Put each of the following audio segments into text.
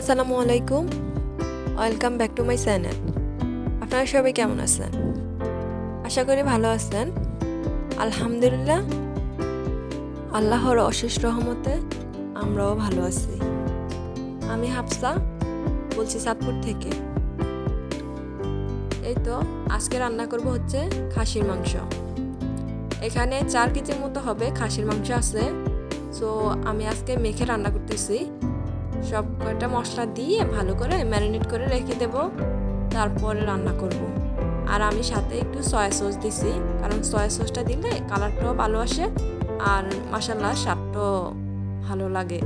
আসসালামু আলাইকুম। Welcome back to my channel আপনারা সবাই কেমন আছেন? আশা করি ভালো আছেন। আলহামদুলিল্লাহ। আল্লাহর অশেষ রহমতে আমরাও ভালো আছি। আমি হাফসা, বলছি চাঁদপুর থেকে। এই তো, আজকে রান্না করব হচ্ছে খাসির মাংস। এখানে চার কেজির মতো হবে, খাসির মাংস আছে। সো আমি আজকে মেখে রান্না করতেছি। সব কয়টা মশলা দিয়ে ভালো করে ম্যারিনেট করে রেখে দেব। তারপরে রান্না করব। আর আমি সাথে একটু সয়া সস দিছি, কারণ সয়া সসটা দিলে কালারটাও ভালো আসে আর মাসাল্লাহ স্বাদটাও ভালো লাগে।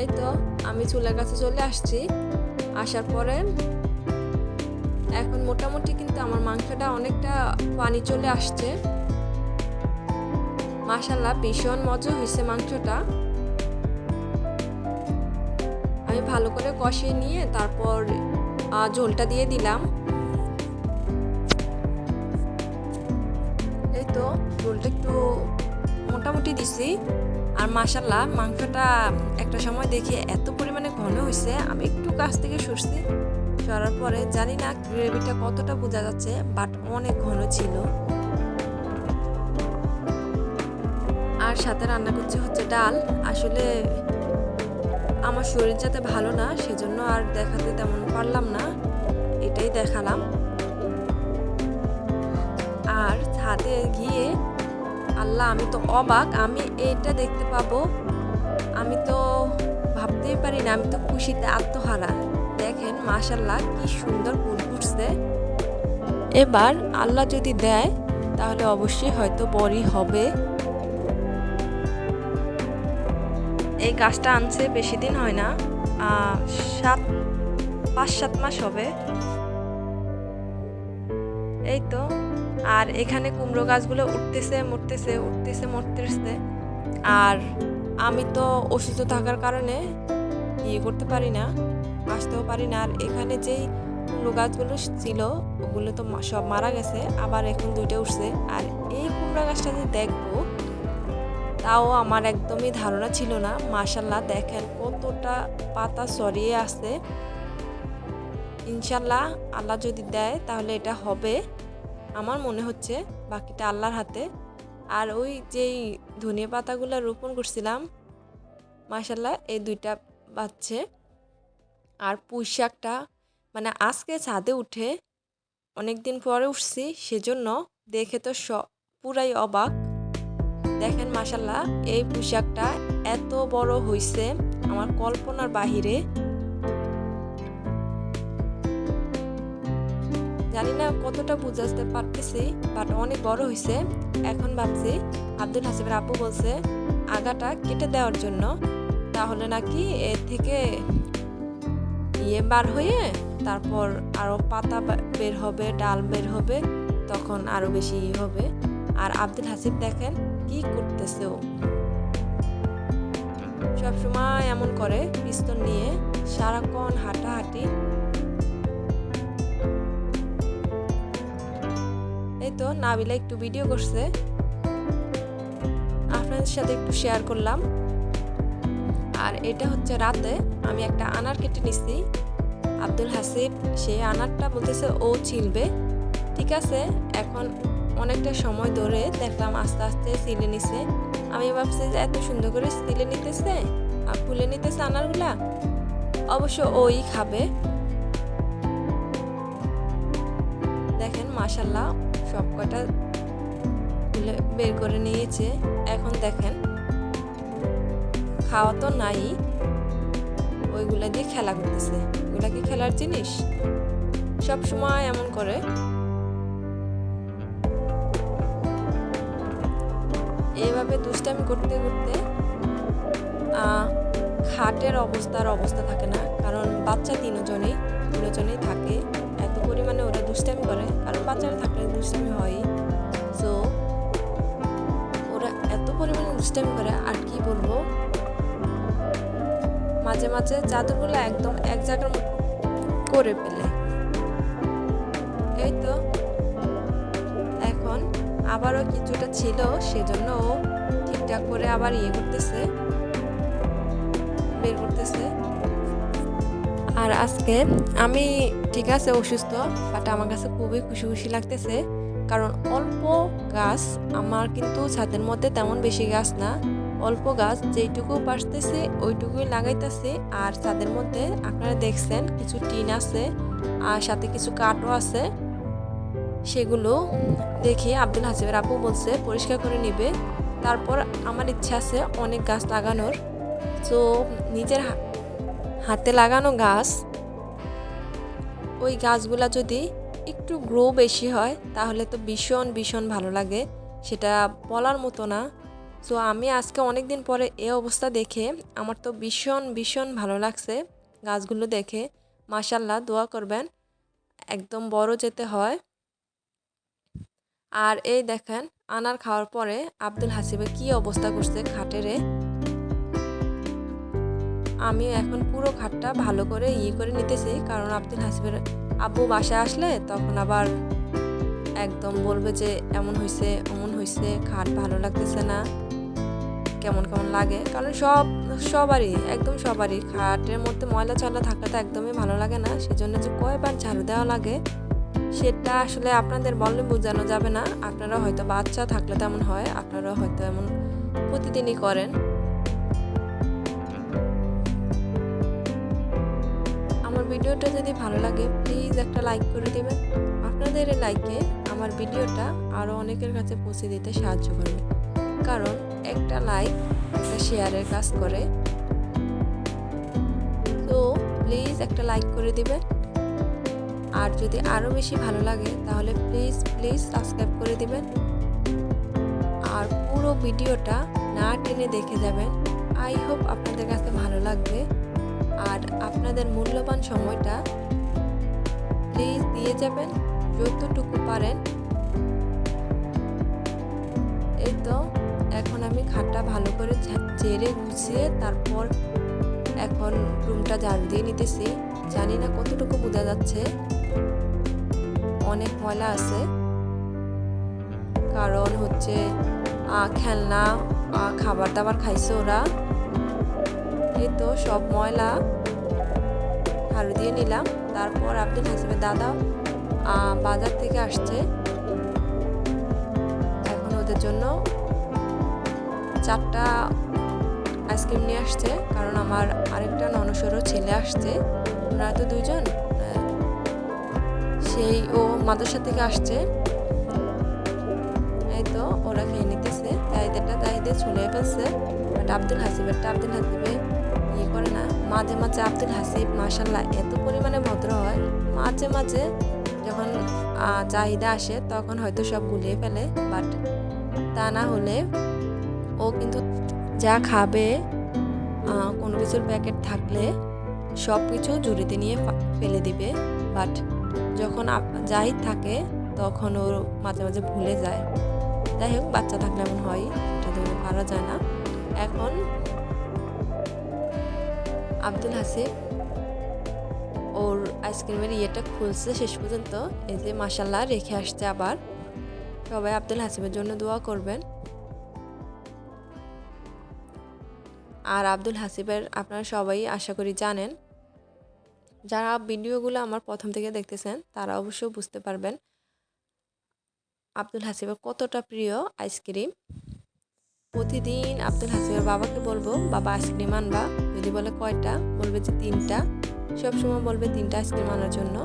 এই তো আমি চুলার কাছে চলে আসছি। আসার পরে এখন মোটামুটি কিন্তু আমার মাংসটা অনেকটা পানি চলে আসছে। মাশাল্লাহ ভীষণ মজা হয়েছে মাংসটা। আমি ভালো করে কষিয়ে নিয়ে তারপর ঝোলটা দিয়ে দিলাম। এই তো, ঝোলটা একটু মোটামুটি দিছি। আর মাশাল্লাহ মাংসটা একটা সময় দেখে এত পরিমাণে ঘন হয়েছে, আমি একটু কাছ থেকে সরছি। সরার পরে জানি না গ্রেভিটা কতটা বোঝা যাচ্ছে বাট অনেক ঘন ছিল। আর সাথে রান্না করছি হচ্ছে ডাল। আসলে আমার শরীর যাতে ভালো না, সেজন্য আর দেখাতে তেমন পারলাম না। এটাই দেখালাম। আর ছাদে গিয়ে, আল্লাহ, আমি তো অবাক, আমি এইটা দেখতে পাবো। আমি তো ভাবতেই পারি না, আমি তো খুশিতে আত্মহারা। দেখেন মাশাল্লাহ কি সুন্দর ফুল ফুটছে। এবার আল্লাহ যদি দেয়, তাহলে অবশ্যই হয়তো বড়ি হবে। এই গাছটা আনছে, বেশি দিন হয় না সাত, পাঁচ, সাত মাস হবে। এই তো, আর এখানে কুমড়ো গাছগুলো উঠতেছে, মরতেছে উঠতেছে, মরতেছে। আর আমি তো অসুস্থ থাকার কারণে ইয়ে করতে পারি না, আসতেও পারি না। আর এখানে যেই কুমড়ো গাছগুলো ছিল, ওগুলো তো সব মারা গেছে, আবার এখন দুইটা উঠছে। আর এই কুমড়ো গাছটা যে দেখব তাও আমার একদমই ধারণা ছিল না। মাশাল্লাহ দেখেন কতটা পাতা সরিয়ে আছে। ইনশাল্লাহ আল্লাহ যদি দেয় তাহলে এটা হবে। আমার মনে হচ্ছে বাকিটা আল্লাহর হাতে। আর ওই যেই ধনিয়া পাতাগুলো রোপণ করছিলাম মাশাল্লাহ এই দুইটা বাচ্চে আর পুঁই শাকটা মানে আজকে ছাদে উঠে অনেক দিন পরে উঠছি, সেজন্য দেখে তো স পুরাই অবাক। দেখেন মাসাল্লাহ এই পোশাকটা এত বড় হইছে আমার কল্পনার বাহিরে। জানি না কতটা বুঝাতে পারতেছি বাট অনেক বড় হয়েছে এখন ভাবছি, আব্দুল হাসিবের আপু বলছে, আগাটা কেটে দেওয়ার জন্য, তাহলে নাকি এর থেকে ইয়ে বার হয়ে তারপর আরও পাতা বের হবে, ডাল বের হবে, তখন আরও বেশি ইয়ে হবে। আর আব্দুল হাসিব দেখেন কি করতেছে ও? সবসময় এমন করে, পিস্তল নিয়ে সারাক্ষণ হাঁটাহাঁটি। এই তো নাবিলা একটু ভিডিও করছে। আপনাদের সাথে একটু শেয়ার করলাম। আর এটা হচ্ছে রাতে আমি একটা আনার কেটে নিচ্ছি আব্দুল হাসিব, সে আনারটা বলতেছে ও ছিলবে ঠিক আছে, এখন অনেকটা সময় ধরে দেখলাম আস্তে আস্তে সিলে নিছে। আমি ভাবছি যে এত সুন্দর করে সিলে নিতেছে আর খুলে নিতেছে আনারগুলা। অবশ্য ওই খাবে। দেখেন মাসাল্লাহ সব কটা বের করে নিয়েছে। এখন দেখেন, খাওয়া তো নাই, ওইগুলা দিয়ে খেলা করতেছে। ওগুলা কি খেলার জিনিস? সব সময় এমন করে। এইভাবে দুষ্টামি করতে করতে খাটের অবস্থার অবস্থা থাকে না। কারণ বাচ্চা তিনজনেই তিনজনেই থাকে। এত পরিমাণে ওরা দুষ্টামি করে। কারণ বাচ্চারা থাকলে দুষ্টামি হয় সো ওরা এত পরিমাণে দুষ্টামি করে, আর কি বলব? মাঝে মাঝে চাদরগুলো একদম এক জায়গার করে ফেলে। আবারও কিছুটা ছিল, সেজন্য ও ঠিকঠাক করে আবার ইয়ে করতেছে, বের করতেছে। আর আজকে আমি ঠিক আছে অসুস্থ বাট আমার কাছে খুবই খুশি খুশি লাগতেছে, কারণ অল্প গাছ, আমার কিন্তু ছাদের মধ্যে তেমন বেশি গাছ না, অল্প গাছ যেইটুকু পারতেছি ওইটুকুই লাগাইতেছি, আর ছাদের মধ্যে আপনারা দেখছেন কিছু টিন আছে, আর সাথে কিছু কাঠও আছে। সেগুলো দেখি আব্দুল হাসিবের আপু বলছে, পরিষ্কার করে নিবে। তারপর আমার ইচ্ছা আছে অনেক গাছ লাগানোর। তো নিজের হাতে লাগানো গাছ, ওই গাছগুলা যদি একটু গ্রো বেশি হয়, তাহলে তো ভীষণ ভীষণ ভালো লাগে। সেটা বলার মতো না। তো আমি আজকে অনেক দিন পরে এ অবস্থা দেখে আমার তো ভীষণ ভীষণ ভালো লাগছে গাছগুলো দেখে। মাশাল্লাহ দোয়া করবেন। একদম বড় যেতে হয়। আর এই দেখেন, আনার খাওয়ার পরে আব্দুল হাসিবে কি অবস্থা করছে খাটেরে আমি এখন পুরো খাটটা ভালো করে ইয়ে করে নিতেছি, কারণ আব্দুল হাসিবের আব্বু বাসায় আসলে তখন আবার একদম বলবে যে, এমন হয়েছে অমন হয়েছে খাট ভালো লাগতেছে না। কেমন কেমন লাগে? কারণ সব, সবারই, একদম সবারই খাটের মধ্যে ময়লা চলা থাকলে তো একদমই ভালো লাগে না। সেজন্য যে কয়বার ঝাড়ু দেওয়া লাগে সেটা আসলে আপনাদের বললে বোঝানো যাবে না। আপনারা হয়তো বাচ্চা থাকলে তেমন হয়, আপনারা হয়তো এমন প্রতিদিনই করেন। আমার ভিডিওটা যদি ভালো লাগে প্লিজ একটা লাইক করে দেবেন। আপনাদের লাইকে আমার ভিডিওটা আরও অনেকের কাছে পৌঁছে দিতে সাহায্য করবে। কারণ একটা লাইক একটা শেয়ারের কাজ করে। তো প্লিজ একটা লাইক করে দিবেন। আর যদি আরও বেশি ভালো লাগে, তাহলে প্লিজ প্লিজ সাবস্ক্রাইব করে দিবেন। আর পুরো ভিডিওটা না টেনে দেখে যাবেন। আই হোপ আপনাদের কাছে ভালো লাগবে। আর আপনাদের মূল্যবান সময়টা প্লিজ দিয়ে যাবেন, যতটুকু পারেন। এই তো, এখন আমি খাটটা ভালো করে ঝেড়ে গুছিয়ে তারপর এখন রুমটা ঝাড় দিয়ে নিতেছি। জানি না কতটুকু বোঝা যাচ্ছে। অনেক ময়লা আছে। কারণ হচ্ছে খেলনা খাবার দাবার খাইছে ওরা। এই তো সব ময়লা ঝাড়ু দিয়ে নিলাম। তারপর আপনি হাসিবের দাদা বাজার থেকে আসছে। এখন ওদের জন্য চারটা আইসক্রিম নিয়ে আসছে। কারণ আমার আরেকটা ননসরও ছেলে আসছে। ওরা তো দুইজন আহ, সেই ও মাদ্রাসা থেকে আসছে। এই তো ওরা খেয়ে নিতেছে। তাইদেরটা তাইদের চলে ফেলছে। বাট আব্দুল হাসিবেরটা আব্দুল হাসিবে ইয়ে করে না। মাঝে মাঝে আব্দুল হাসিব মাসাল্লাহ এত পরিমাণে ভদ্র হয়। মাঝে মাঝে যখন চাহিদা আসে, তখন হয়তো সব গুলিয়ে ফেলে। বাট তা না হলে ও কিন্তু যা খাবে কোনো কিছুর প্যাকেট থাকলে সব কিছু জুড়িতে নিয়ে ফেলে দিবে। বাট যখন জাহিদ থাকে, তখন ওর মাঝে মাঝে ভুলে যায়। যাই হোক, বাচ্চা থাকলে এমন হয়, এটা তো পারা যায় না। এখন আব্দুল হাসিব ওর আইসক্রিমের ইয়েটা খুলছে শেষ পর্যন্ত। এই যে মাসাল্লাহ রেখে আসছে আবার। সবাই আব্দুল হাসিবের জন্য দোয়া করবেন। আর আব্দুল হাসিবের আপনারা সবাই আশা করি জানেন যারা ভিডিওগুলো আমার প্রথম থেকে দেখতেছেন, তারা অবশ্যই বুঝতে পারবেন আব্দুল হাসিবের কতটা প্রিয় আইসক্রিম প্রতিদিন আব্দুল হাসিবের বাবাকে বলব, বাবা আইসক্রিম আনবা। যদি বলে কয়টা, বলবে যে তিনটা। সবসময় বলবে তিনটা আইসক্রিম আনার জন্য।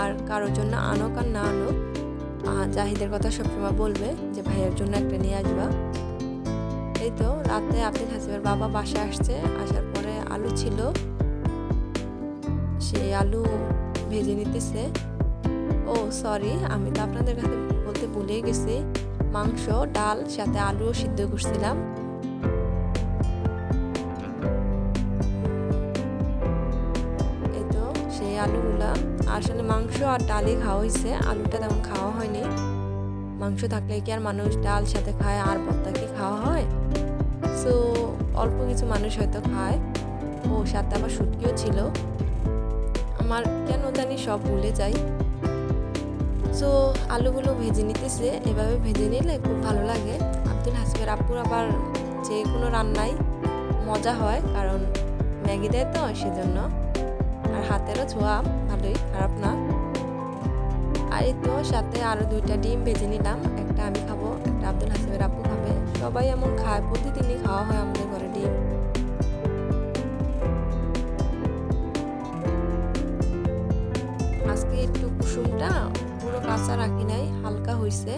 আর কারোর জন্য আনুক আর না আনুক জাহিদের কথা সবসময় বলবে যে, ভাইয়ের জন্য একটা নিয়ে আসবা। এই তো, রাতে আব্দুল হাসিবের বাবা বাসায় আসছে, আসার পরে আলু ছিল। সেই আলু ভেজে নিতেছে। ও সরি আমি তো আপনাদের কাছে বলতে ভুলেই গেছি। মাংস, ডাল, সাথে আলুও সিদ্ধ করছিলাম। এই তো, সেই আলুগুলা। আসলে মাংস আর ডালই খাওয়া হয়েছে। আলুটা তেমন খাওয়া হয়নি। মাংস থাকলে কি আর মানুষ ডাল সাথে খায়, আর ভর্তা কি খাওয়া হয়? সো অল্প কিছু মানুষ হয়তো খায়। ও সাথে আবার শুটকিও ছিল। আমার কেন জানি সব ভুলে যাই। সো আলুগুলো ভেজে নিতেছে, এভাবে ভেজে নিলে খুব ভালো লাগে। আব্দুল হাসিবের আপুর আবার যে কোনো রান্নাই মজা হয়, কারণ ম্যাগি দেয় তো, সেজন্য। আর হাতেরও ছোঁয়া, ভালোই, খারাপ না। আর এই তো, সাথে আরও দুইটা ডিম ভেজে নিলাম, একটা আমি খাব, একটা আব্দুল হাসিবের আপু খাবে। সবাই এমন খায়, প্রতিদিনই খাওয়া হয় আমাদের। কুসুমটা পুরো কাঁচা রাখি নাই হালকা হয়েছে